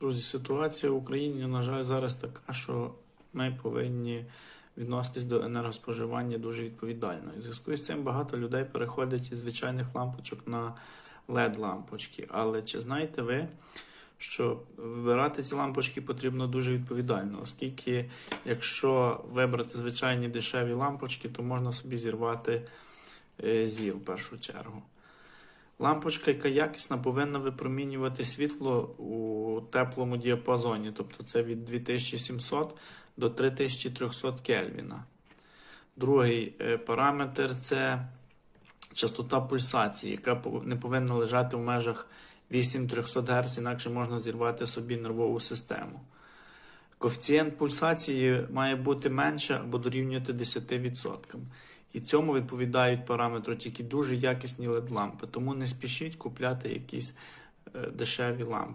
Друзі, ситуація в Україні, на жаль, зараз така, що ми повинні відноситись до енергоспоживання дуже відповідально. І в зв'язку з цим багато людей переходять із звичайних лампочок на LED-лампочки. Але чи знаєте ви, що вибирати ці лампочки потрібно дуже відповідально, оскільки якщо вибрати звичайні дешеві лампочки, то можна собі зірвати е, зір в першу чергу. Лампочка, яка якісна, повинна випромінювати світло у теплому діапазоні, тобто це від 2700 до 3300 Кельвіна. Другий е, параметр це частота пульсації, яка не повинна лежати в межах 8300 Гц, інакше можна зірвати собі нервову систему. Коефіцієнт пульсації має бути менше або дорівнювати 10%. І цьому відповідають параметри тільки дуже якісні LED-лампи. Тому не спішіть купляти якісь е, дешеві лампи.